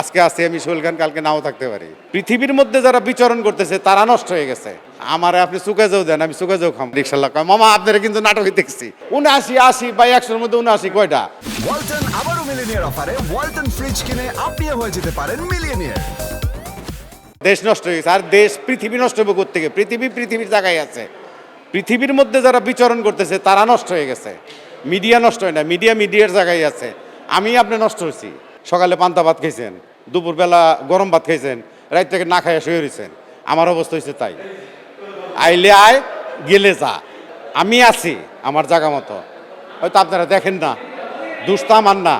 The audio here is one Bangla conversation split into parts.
আজকে আসি আমি সোহেল খান কালকে নাও থাকতে পারি। পৃথিবীর মধ্যে যারা বিচরণ করতেছে তারা নষ্ট হয়ে গেছে। আমার আপনি সুখে যাও দেন আমি সুখে যাও খাম। রিক্সাল্লাহ কয় মামা আপনারা কিন্তু নাটকই দেখছি। উনআশি আশি বা একশোর মধ্যে উনআশি কয়টা? ওয়ালটন আবারও মিলিনিয়ার অফারে ওয়ালটন ফ্রিজ কিনে আপনিও হয়ে যেতে পারেন মিলিয়নিয়ার দেশ নষ্ট হয়ে গেছে আর দেশ পৃথিবী নষ্ট হবে থেকে পৃথিবী পৃথিবীর জায়গায় আছে। পৃথিবীর মধ্যে যারা বিচরণ করতেছে তারা নষ্ট হয়ে গেছে। মিডিয়া নষ্ট হয় না মিডিয়া মিডিয়ার জায়গায় আছে। আমি আপনি নষ্ট হয়েছি। সকালে পান্তা ভাত খাইছেন, দুপুরবেলা গরম ভাত খাইছেন, রাত থেকে না খাইয়া শুয়ে রয়েছেন আমার অবস্থা হয়েছে তাই। আইলে আয়, গেলে যা। আমি আছি আমার জায়গা মতো। হয়তো আপনারা দেখেন না, দুষ্টা আমার না।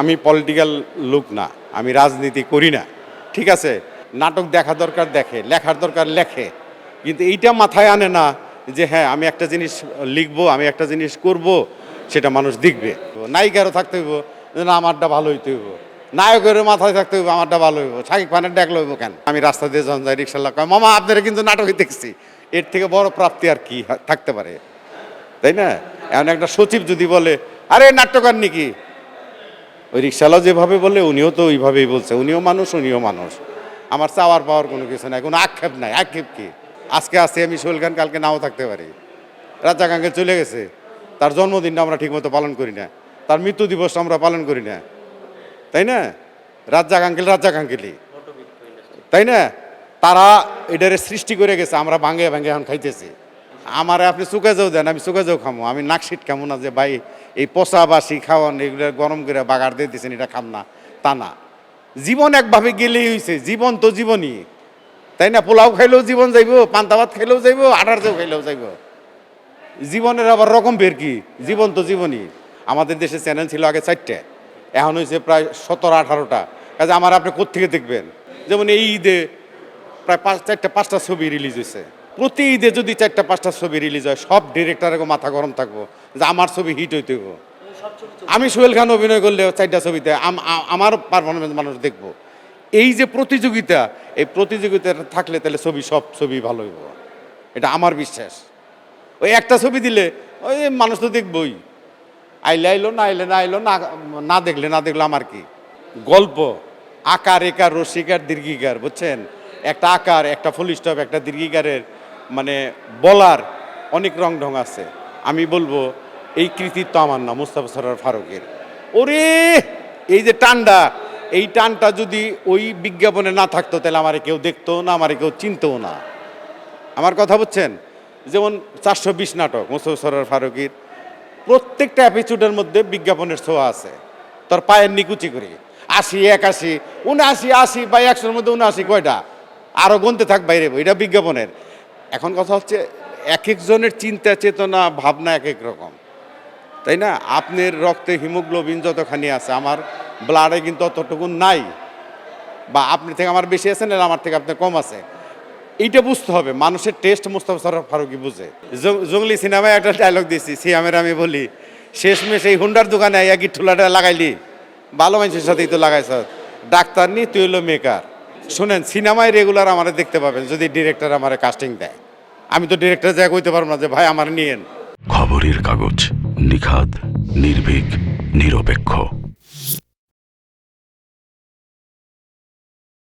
আমি পলিটিক্যাল লোক না, আমি রাজনীতি করি না। ঠিক আছে? নাটক দেখা দরকার দেখে, লেখার দরকার লেখে। কিন্তু এইটা মাথায় আনে না যে হ্যাঁ আমি একটা জিনিস লিখব, আমি একটা জিনিস করব, সেটা মানুষ দেখবে। নায়িকারও থাকতে হইব যে না, আমারটা ভালো হইতে হইব। নায়কেরও মাথায় থাকতে হইব, আমারটা ভালো হইব। শাকিব খানের ডাকলো হইব কেন? আমি রাস্তা দিয়ে যখন যাই রিক্সা কয়, মামা, আপনারা কিন্তু নাটকই দেখছি। এর থেকে বড় প্রাপ্তি আর কি থাকতে পারে? তাই না? এমন একটা সচিব যদি বলে, আরে নাট্যকার নাকি? ওই রিক্সাওয়ালা যেভাবে বলে, উনিও তো ওইভাবেই বলছে। উনিও মানুষ উনিও মানুষ। আমার চাওয়ার পাওয়ার কোনো কিছু নাই, কোনো আক্ষেপ নাই। আক্ষেপ কি? আজকে আসছি আমি সোহেল খান, কালকে নাও থাকতে পারি। রাজা কাঙ্কে চলে গেছে। তার জন্মদিনটা আমরা ঠিকমতো পালন করি না। তার মৃত্যু দিবস আমরা পালন করি না। তাই না? রাজ্জাক আঙ্কেল রাজ্জাক আঙ্কেলই তাই না? তারা এটারে সৃষ্টি করে গেছে, আমরা ভাঙে ভাঙে এখন খাইতেছি। আমারে আপনি চুকে যাও দেন, আমি চুকে যাও খামো। আমি নাকশিট খামো না যে, ভাই, এই পচা বাসি খাওয়ান, এগুলো গরম করে বাগার দিয়ে দিয়েছেন এটা খাম না। তা না। জীবন একভাবে গেলেই হয়েছে জীবন তো জীবনই। তাই না? পোলাও খাইলেও জীবন যাইব, পান্তা ভাত খাইলেও যাইব, আটার চেয়েও খাইলেও যাইব। জীবনের আবার রকম বের কি? জীবন তো জীবনই। আমাদের দেশে চ্যানেল ছিল আগে চারটে, এখন হয়েছে প্রায় সতেরো, আঠারোটা। কাজে আমার আপনি কোত্থেকে দেখবেন? যেমন এই ঈদে প্রায় পাঁচ, চারটা, পাঁচটা ছবি রিলিজ হয়েছে। প্রতি ঈদে যদি চারটা, পাঁচটা ছবি রিলিজ হয়, সব ডিরেক্টরের মাথা গরম থাকব, যে আমার ছবি হিট হইতে আমি সোহেল খান অভিনয় করলে চারটা ছবিতে আমার পারফরমেন্স মানুষ দেখব। এই যে প্রতিযোগিতা, এই প্রতিযোগিতা থাকলে তাহলে ছবি, সব ছবি ভালো হইব। এটা আমার বিশ্বাস। ওই একটা ছবি দিলে, ওই মানুষ তো দেখবই। আইলে আইলো, না আইলে না আইলো, না না দেখলে না দেখলে আমার কি? গল্প, আকার, একার রসিকার দীর্ঘিকার, বুঝছেন? একটা আকার, একটা ফুল স্টপ, একটা দীর্ঘিকারের মানে বলার অনেক রং ঢং আছে। আমি বলব, এই কৃতিত্ব আমার না, মুস্তাফা সরার ফারুকের। ওরে, এই যে টানটা, এই টানটা যদি ওই বিজ্ঞাপনে না থাকতো, তাহলে আমারে কেউ দেখতো না, আমারে কেউ চিনতও না। আমার কথা বুঝছেন? যেমন চারশো বিশ নাটক, মুস্তফা সরার ফারুকির প্রত্যেকটা এপিসোডের মধ্যে বিজ্ঞাপনের ছোঁয়া আছে। তোর পায়ের নিকুচি করি। আশি, একাশি, উনআশি, আশি বা একশোর মধ্যে উনআশি কয়টা? আরও গুনতে থাক বাইরে এটা বিজ্ঞাপনের। এখন কথা হচ্ছে এক একজনের চিন্তা, চেতনা, ভাবনা এক এক রকম। তাই না? আপনার রক্তে হিমোগ্লোবিন যতখানি আছে, আমার ব্লাডে কিন্তু অতটুকু নাই। বা আপনি থেকে আমার বেশি আছে না, আমার থেকে আপনার কম আছে? এইটা বুঝতে হবে, মানুষের টেস্ট মুস্তাফা সরফ ফারুকি বুঝে। জঙ্গলি সিনেমায় একটা ডায়লগ দিয়েছি সিয়ামের আমি বলি, শেষমেশ এই হুন্ডার দোকানে একই ঠুলাটা লাগাইলি? ভালো মানুষের সাথেই তো লাগাইছ। ডাক্তার নি, তুই হলো মেকার শুনেন, সিনেমায় রেগুলার আমার দেখতে পাবেন, যদি ডিরেক্টর আমার কাস্টিং দেয়। আমি তো ডিরেক্টর যা কইতে পারব না যে, ভাই, আমার নিয়েন। খবরের কাগজ নিখাদ, নির্ভীক, নিরপেক্ষ।